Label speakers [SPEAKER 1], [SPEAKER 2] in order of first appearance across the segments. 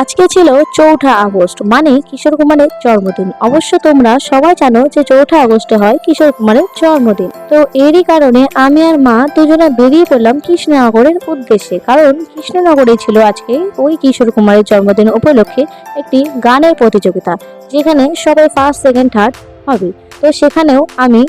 [SPEAKER 1] আজকে ছিল চৌঠা আগস্ট মানে কিশোর কুমারের জন্মদিন। অবশ্য তোমরা সবাই জানো যে চৌঠা আগস্টে হয় কিশোর কুমারের জন্মদিন। তো এরই কারণে আমি আর মা দুজনে বেরিয়ে পড়লাম কৃষ্ণনগরের উদ্দেশ্যে। কারণ কৃষ্ণনগরে ছিল আজকে ওই কিশোর কুমারের জন্মদিন উপলক্ষে একটি গানের প্রতিযোগিতা, যেখানে সবাই ফার্স্ট সেকেন্ড থার্ড হবে। তো সেখানেও আমি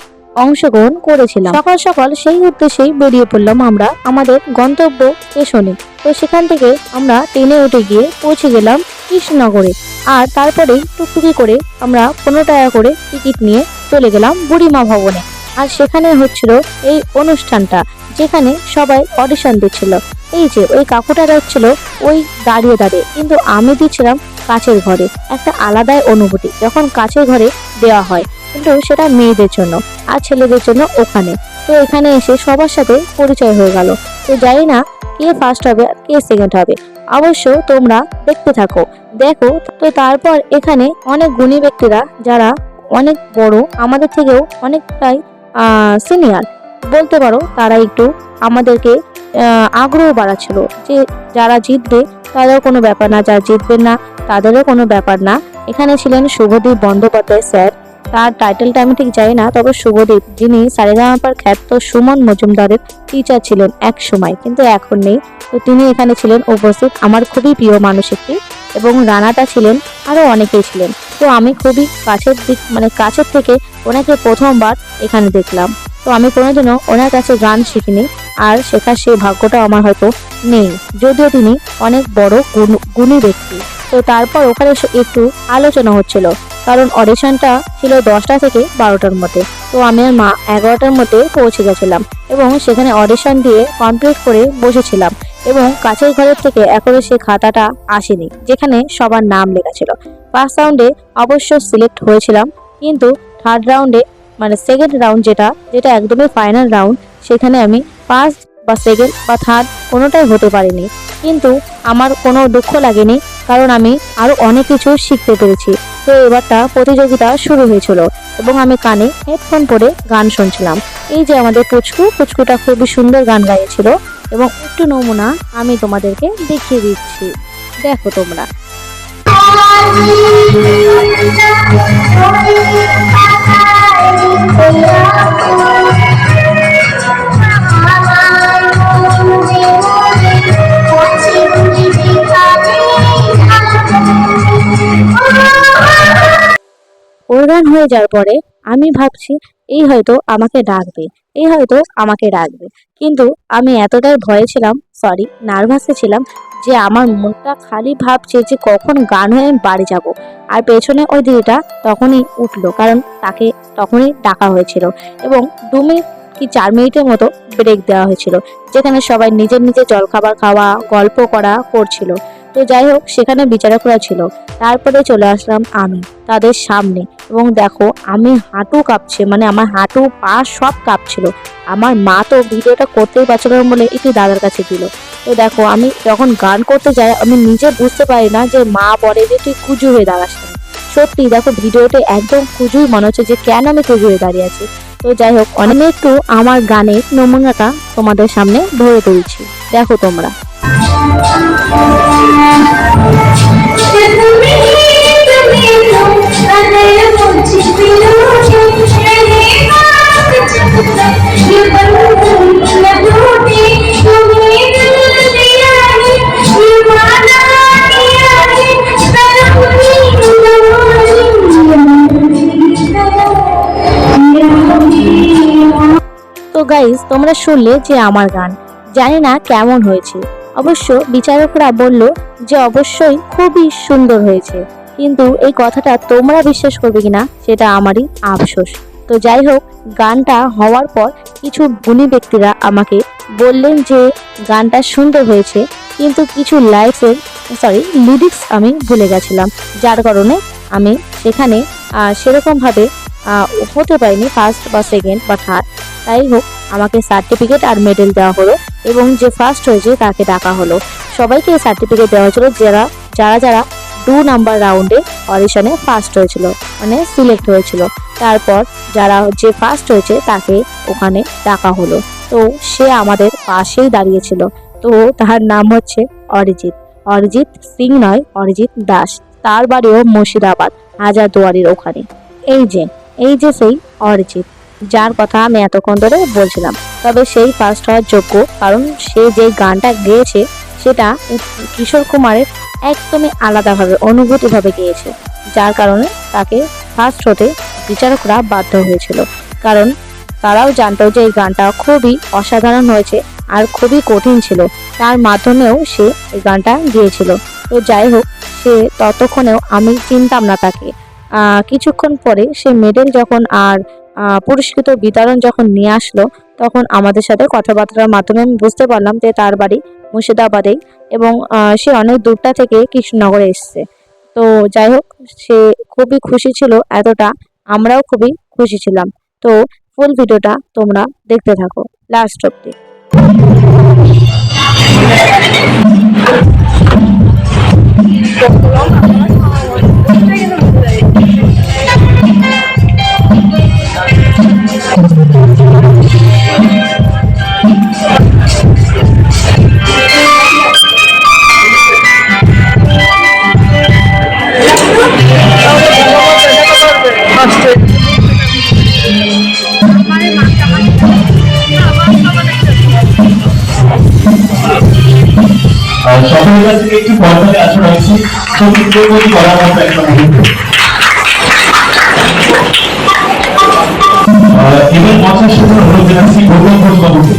[SPEAKER 1] অংশগ্রহণ করেছিলাম। সকাল সকাল সেই উদ্দেশ্যেই বেরিয়ে পড়লাম আমরা আমাদের গন্তব্য স্টেশনে। তো সেখান থেকে আমরা ট্রেনে উঠে গিয়ে পৌঁছে গেলাম কৃষ্ণনগরে। আর তারপরেই টুকটুকি করে আমরা পনেরো টাকা করে টিকিট নিয়ে চলে গেলাম বুড়িমা ভবনে। আর সেখানে হচ্ছিল এই অনুষ্ঠানটা, যেখানে সবাই অডিশন দিচ্ছিল। এই যে ওই কাকুটা যাচ্ছিল ওই দাঁড়িয়ে দাঁড়িয়ে। কিন্তু আমি দিচ্ছিলাম কাছের ঘরে, একটা আলাদাই অনুভূতি, যখন কাছের ঘরে দেওয়া হয়। কিন্তু সেটা মেয়েদের জন্য আর ছেলেদের জন্য ওখানে। তো এখানে এসে সবার সাথে পরিচয় হয়ে গেল। তো জানি না কে ফার্স্ট হবে আর কে সেকেন্ড হবে। অবশ্য তোমরা দেখতে থাকো। দেখো, তো তারপর এখানে অনেক গুণী ব্যক্তিরা যারা অনেক বড়, আমাদের থেকেও অনেকটাই সিনিয়র বলতে পারো তারা একটু আমাদেরকে আগ্রহ বাড়াচ্ছিল যে যারা জিতবে তাদেরও কোনো ব্যাপার না, যারা জিতবেন না তাদেরও কোনো ব্যাপার না। এখানে ছিলেন শুভদীপ বন্দ্যোপাধ্যায় স্যার। তার টাইটেলটা আমি ঠিক জানি না, তবে শুভদীপ, যিনি সারেগামাপার খ্যাত সুমন মজুমদারের টিচার ছিলেন এক সময় কিন্তু এখন নেই। তো তিনি এখানে ছিলেন, উপস্থিত আমার খুবই প্রিয় মানুষ একটি, এবং রানাটা ছিলেন আরও অনেকেই ছিলেন। তো আমি খুবই কাছের দিক মানে কাছের থেকে ওনাকে প্রথমবার এখানে দেখলাম। তো আমি কোনোদিনও ওনার কাছে গান শিখিনি, আর শেখার সেই ভাগ্যটা আমার হয়তো নেই, যদিও তিনি অনেক বড় গুণ- ব্যক্তি। তো তারপর ওখানে একটু আলোচনা হচ্ছিল। কারণ অডিশনটা ছিল দশটা থেকে বারোটার মধ্যে। তো আমি আর মা এগারোটার মধ্যে পৌঁছে গেছিলাম এবং সেখানে অডিশন দিয়ে কমপ্লিট করে বসেছিলাম এবং কাছের ঘরের থেকে এখনও সে খাতাটা আসেনি, যেখানে সবার নাম লেখা ছিল। ফার্স্ট রাউন্ডে অবশ্য সিলেক্ট হয়েছিলাম, কিন্তু থার্ড রাউন্ডে মানে সেকেন্ড রাউন্ড যেটা যেটা একদমই ফাইনাল রাউন্ড সেখানে আমি ফার্স্ট বা সেকেন্ড বা থার্ড কোনোটাই হতে পারিনি। কিন্তু আমার কোনো দুঃখ লাগেনি, কারণ আমি আরও অনেক কিছু শিখতে পেরেছি। তো এবার তা প্রতিযোগিতা শুরু হয়েছিল এবং আমি কানে হেডফোন পরে গান শুনছিলাম। এই যে আমাদের পুচকু, পুচকুটা খুবই সুন্দর গান গাইছিল এবং একটু নমুনা আমি তোমাদেরকে দেখিয়ে দিচ্ছি। দেখো তোমরা। গান হয়ে যাওয়ার পরে আমি ভাবছি, এই হয়তো আমাকে ডাকবে, এই হয়তো আমাকে ডাকবে কিন্তু আমি এতটাই ভয়ে ছিলাম সরি নার্ভাসে ছিলাম যে আমার মনটা খালি ভাবছে যে কখন গান হয়ে আমি বাড়ি যাব। আর পেছনে ওই দিদিটা তখনই উঠল, কারণ তাকে তখনই ডাকা হয়েছিল এবং দু মিনিট কি চার মিনিটের মতো ব্রেক দেওয়া হয়েছিল, যেখানে সবাই নিজের নিজের জলখাবার খাওয়া, গল্প করা করছিল। তো যাই হোক, সেখানে বিচারকরা ছিল। তারপরে চলে আসলাম আমি, তাদের সামনে। এবং দেখো, আমি হাঁটু কাঁপছে মানে আমার হাঁটু, পা সব কাঁপছিল। আমার মা তো ভিডিওটা করতেই পারছিল না বলে একটু দাদার কাছে দিল। তো দেখো, আমি যখন গান করতে যাই, আমি নিজে বুঝতে পারি না যে মা বলে যে তুই কুজু হয়ে কেন। সত্যি দেখো, ভিডিওতে একদম কুজুই মনে হচ্ছে যে কেন আমি কুজু হয়ে দাঁড়িয়ে আছি। তো যাই হোক অনেক একটু আমার গানের নমুনাটা তোমাদের সামনে ধরে তুলছি। দেখো তোমরা। গাইজ তোমরা শুনলে যে আমার গান। জানি না কেমন হয়েছে। অবশ্য বিচারকরা বলল যে অবশ্যই খুবই সুন্দর হয়েছে। কিন্তু এই কথাটা তোমরা বিশ্বাস করবে কিনা সেটা আমারই আফসোস। তো যাই হোক, গানটা হওয়ার পর কিছু গুণী ব্যক্তিরা আমাকে বললেন যে গানটা সুন্দর হয়েছে, কিন্তু কিছু লাইফের সরি লিরিক্স আমি ভুলে গেছিলাম। যার কারণে আমি সেখানে সেরকমভাবে হতে পারিনি ফার্স্ট বা সেকেন্ড বা থার্ড তাই হোক, আমাকে সার্টিফিকেট আর মেডেল দেওয়া হলো। এবং যে ফার্স্ট হয়েছে তাকে ডাকা হলো। সবাইকে এই সার্টিফিকেট দেওয়া হয়েছিল যারা যারা যারা দু নাম্বার রাউন্ডে অডিশনে ফার্স্ট হয়েছিল মানে সিলেক্ট হয়েছিল। তারপর যারা যে ফার্স্ট হয়েছে তাকে ওখানে ডাকা হলো। তো সে আমাদের পাশেই দাঁড়িয়েছিল। তো তার নাম হচ্ছে অরিজিৎ। অরিজিৎ সিং নয়, অরিজিৎ দাস। তার বাড়িও মুর্শিদাবাদ হাজারদুয়ারির ওখানে। এই যে এই যে সেই অরিজিৎ, যার কথা আমি এতক্ষণ ধরে বলছিলাম। তবে সেই ফার্স্ট হওয়ার যোগ্য। কারণ সে যে গানটা গেয়েছে, সেটা কিশোর কুমারের একদমই আলাদাভাবে, অনুভূতিভাবে গেয়েছে। যার কারণে তাকে ফার্স্ট হতে বিচারকরা বাধ্য হয়েছিল। কারণ তারাও জানতো যে এই গানটা খুবই অসাধারণ হয়েছে আর খুবই কঠিন ছিল। তার মাধ্যমেও সে এই গানটা গিয়েছিল। তো যাই হোক, সে ততক্ষণেও আমি চিনতাম না তাকে। কিছুক্ষণ পরে সে মেডেল যখন আর পুরস্কৃত বিতরণ যখন নিয়ে আসলো, তখন আমাদের সাথে কথাবার্তার মাধ্যমে আমি বুঝতে পারলাম যে তার বাড়ি মুর্শিদাবাদেই এবং সে অনেক দূরটা থেকে কৃষ্ণনগরে এসছে। তো যাই হোক, সে খুবই খুশি ছিল এতটা, আমরাও খুবই খুশি ছিলাম। তো ফুল ভিডিওটা তোমরা দেখতে থাকো লাস্ট অব্দি
[SPEAKER 2] আর সকলের কাছ থেকে একটু পর্দাতে আসা রয়েছে সত্যিকের প্রতি করার মতো আহ, এবার মঞ্চের সাথে হলো ঘোষ বাবুকে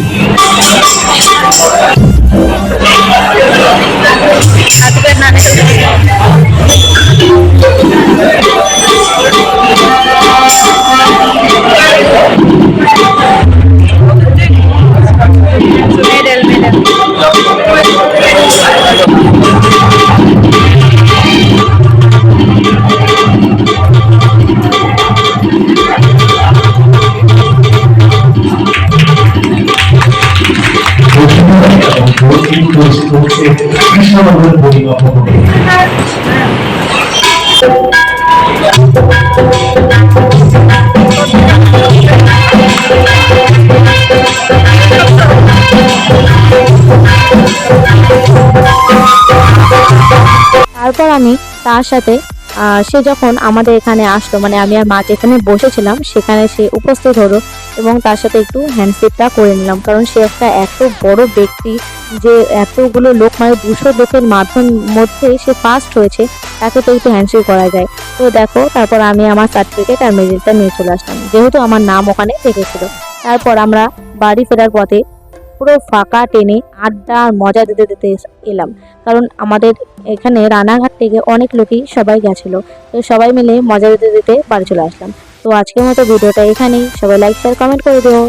[SPEAKER 1] আমি তার সাথে সে যখন আমাদের এখানে আসলো মানে আমি আর মা যেখানে বসেছিলাম, সেখানে সে উপস্থিত হলো এবং তার সাথে একটু হ্যান্ডশেকটা করে নিলাম। কারণ সে একটা এত বড় ব্যক্তি যে এতগুলো লোক মানে দুশো লোকের মাধ্যম মধ্যে সে ফার্স্ট হয়েছে, তাকে তো একটু হ্যান্ডশেক করা যায়। তো দেখো, তারপর আমি আমার সার্টিফিকেট আর মেডেলটা নিয়ে চলে আসলাম। যেহেতু আমার নাম ওখানে দেখেছিল তারপর আমরা বাড়ি ফেরার পথে পুরো ফাঁকা টেনে আড্ডা আর মজা দিতে দিতে এলাম। কারণ আমাদের এখানে রানাঘাট থেকে অনেক লোকই সবাই গেছিল। তো সবাই মিলে মজা দিতে দিতে বাড়ি চলে আসলাম। তো আজকের মতো ভিডিওটা এখানেই। সবাই লাইক শেয়ার কমেন্ট করে দিও।